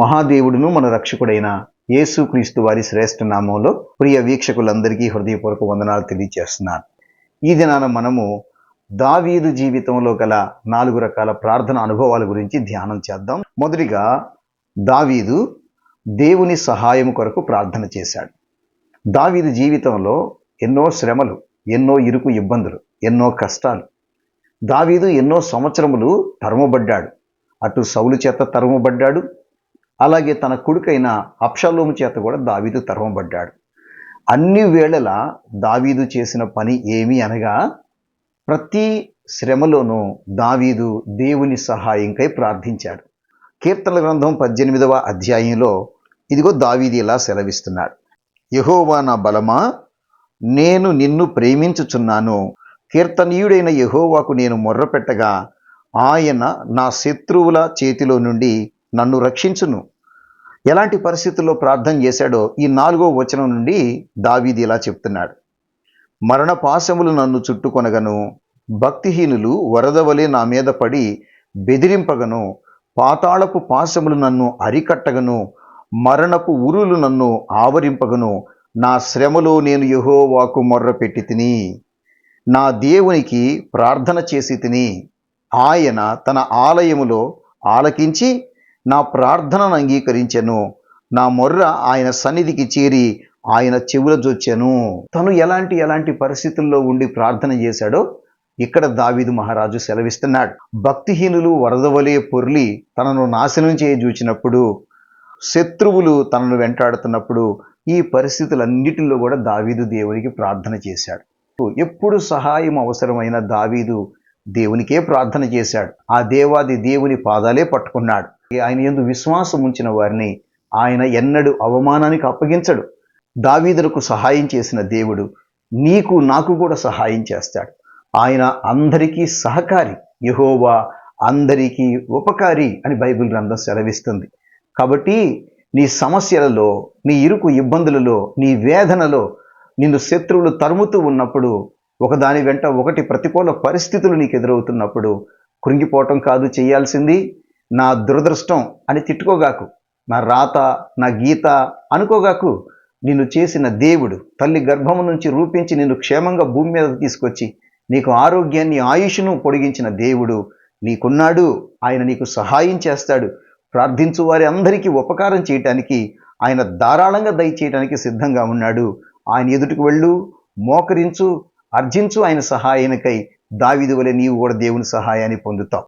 మహాదేవుడును మన రక్షకుడైన యేసుక్రీస్తు వారి శ్రేష్ఠ నామంలో ప్రియ వీక్షకులందరికీ హృదయపూర్వక వందనాలు తెలియజేస్తున్నాను ఈ దినాన మనము దావీదు జీవితంలో గల నాలుగు రకాల ప్రార్థన అనుభవాల గురించి ధ్యానం చేద్దాం. మొదటిగా దావీదు దేవుని సహాయం కొరకు ప్రార్థన చేశాడు. దావీదు జీవితంలో ఎన్నో శ్రమలు ఎన్నో ఇరుకు ఇబ్బందులు ఎన్నో కష్టాలు. దావీదు ఎన్నో సంవత్సరములు తరుమబడ్డాడు. అటు సౌలు చేత తరుమబడ్డాడు అలాగే తన కొడుకైన అప్షలోము చేత కూడా దావీదు తరవబడ్డాడు. అన్ని వేళలా దావీదు చేసిన పని ఏమి అనగా ప్రతి శ్రమలోనూ దావీదు దేవుని సహాయంకై ప్రార్థించాడు. కీర్తన గ్రంథం పద్దెనిమిదవ అధ్యాయంలో ఇదిగో దావీది ఇలా సెలవిస్తున్నాడు. యహోవా నా బలమా నేను నిన్ను ప్రేమించుచున్నాను. కీర్తనీయుడైన యహోవాకు నేను మొర్రపెట్టగా ఆయన నా శత్రువుల చేతిలో నుండి నన్ను రక్షించును. ఎలాంటి పరిస్థితుల్లో ప్రార్థన చేశాడో ఈ నాలుగో వచనం నుండి దావీది ఇలా చెప్తున్నాడు. మరణ పాశములు నన్ను చుట్టుకొనగను భక్తిహీనులు వరదవలే నా మీద పడి బెదిరింపగను పాతాళపు పాశములు నన్ను అరికట్టగను మరణపు ఉరులు నన్ను ఆవరింపగను నా శ్రమలో నేను యహోవాకు మొర్రపెట్టి తిని నా దేవునికి ప్రార్థన చేసి తిని ఆయన తన ఆలయములో ఆలకించి నా ప్రార్థనను అంగీకరించెను. నా మొర్ర ఆయన సన్నిధికి చేరి ఆయన చెవుల జొచ్చెను. తను ఎలాంటి ఎలాంటి పరిస్థితుల్లో ఉండి ప్రార్థన చేశాడో ఇక్కడ దావీదు మహారాజు సెలవిస్తున్నాడు. భక్తిహీనులు వరదవలే పొర్లి తనను నాశనం చేయ చూచినప్పుడు శత్రువులు తనను వెంటాడుతున్నప్పుడు ఈ పరిస్థితులన్నిటిలో కూడా దావీదు దేవునికి ప్రార్థన చేశాడు. ఎప్పుడు సహాయం అవసరమైన దావీదు దేవునికే ప్రార్థన చేశాడు. ఆ దేవాది దేవుని పాదాలే పట్టుకున్నాడు. ఆయన ఎందు విశ్వాసం ఉంచిన వారిని ఆయన ఎన్నడూ అవమానానికి అప్పగించడు. దావీదులకు సహాయం చేసిన దేవుడు నీకు నాకు కూడా సహాయం చేస్తాడు. ఆయన అందరికీ సహకారి యహోవా అందరికీ ఉపకారి అని బైబిల్ గ్రంథం సెలవిస్తుంది. కాబట్టి నీ సమస్యలలో నీ ఇరుకు ఇబ్బందులలో నీ వేదనలో నిన్ను శత్రువులు తరుముతూ ఉన్నప్పుడు ఒకదాని వెంట ఒకటి ప్రతికూల పరిస్థితులు నీకు ఎదురవుతున్నప్పుడు కృంగిపోవటం కాదు చేయాల్సింది నా దురదృష్టం అని తిట్టుకోగాకు నా రాత నా గీత అనుకోగాకు నిన్ను చేసిన దేవుడు తల్లి గర్భము నుంచి రూపించి నిన్ను క్షేమంగా భూమి మీద తీసుకొచ్చి నీకు ఆరోగ్యాన్ని ఆయుష్ను పొడిగించిన దేవుడు నీకున్నాడు. ఆయన నీకు సహాయం చేస్తాడు. ప్రార్థించు వారి అందరికీ ఉపకారం చేయటానికి ఆయన ధారాళంగా దయచేయటానికి సిద్ధంగా ఉన్నాడు. ఆయన ఎదుటికి వెళ్ళు మోకరించు అర్జించు ఆయన సహాయానికై దావిది వలె నీవు కూడా దేవుని సహాయాన్ని పొందుతావు.